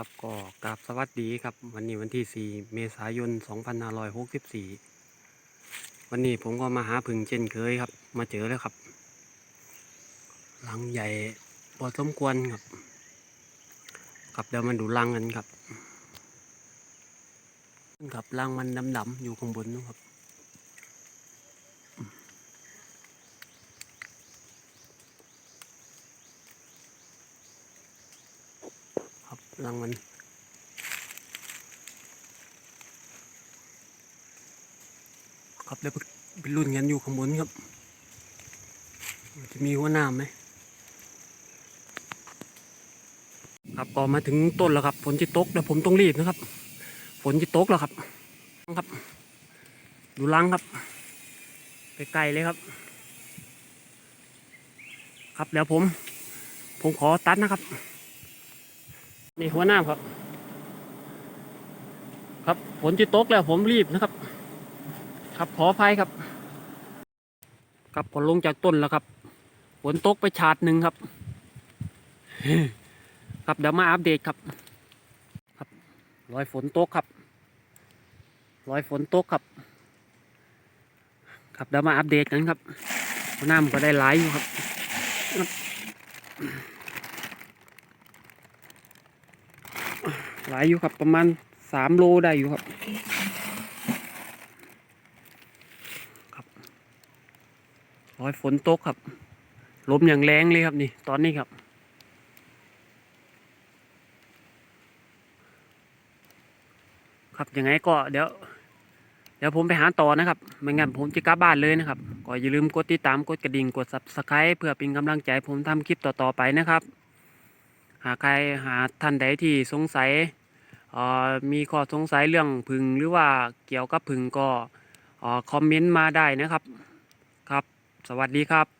ครับก็กราบสวัสดีครับ วันนี้วันที่ 4 เมษายน 2564 วันนี้ผมก็มาหาผึ่งเช่นเคยครับ มาเจอแล้วครับรังใหญ่พอสมควรครับครับเดี๋ยวมาดูรังกันครับครับรังมันดำๆอยู่ข้างบนนู้นครับ รังมันครับแล้วไปรุ่นกันอยู่ข้างบนครับ จะมีหัวหน้าไหมครับก็มาถึงต้นแล้วครับฝนจะตกแล้วผมต้องรีบนะครับฝนจะตกแล้วครับครับ ดูรังครับ ไปไกลเลยครับ ครับแล้วผม ผมขอตัดนะครับ นี่หัวหน้าครับ ครับฝนจะตกแล้วผมรีบนะครับ ครับขออภัยครับ ครับพอลงจากต้นแล้วครับฝนตกไปฉาดหนึ่งครับ ครับเดี๋ยวมาอัปเดตครับ ครับรอยฝนตกครับรอยฝนตกครับ ครับเดี๋ยวมาอัปเดตกันครับหัวหน้ามันก็ได้หลายอยู่ครับ หลายอยู่ครับประมาณสามโลได้อยู่ครับครับรอยฝนตกครับลมอย่างแรงเลยครับนี่ ตอนนี้ครับ ครับยังไงก็เดี๋ยว เดี๋ยวผมไปหาต่อนะครับ ไม่งั้นผมจะกลับบ้านเลยนะครับ ก็อย่าลืมกดติดตามกดกระดิ่งกด subscribe เพื่อเป็นกำลังใจผมทำคลิปต่อๆไปนะครับ หากใครหาท่านใดที่สงสัย มีข้อสงสัยเรื่องผึ่งหรือว่าเกี่ยวกับผึ่งก็คอมเมนต์มาได้นะครับ ครับ สวัสดีครับ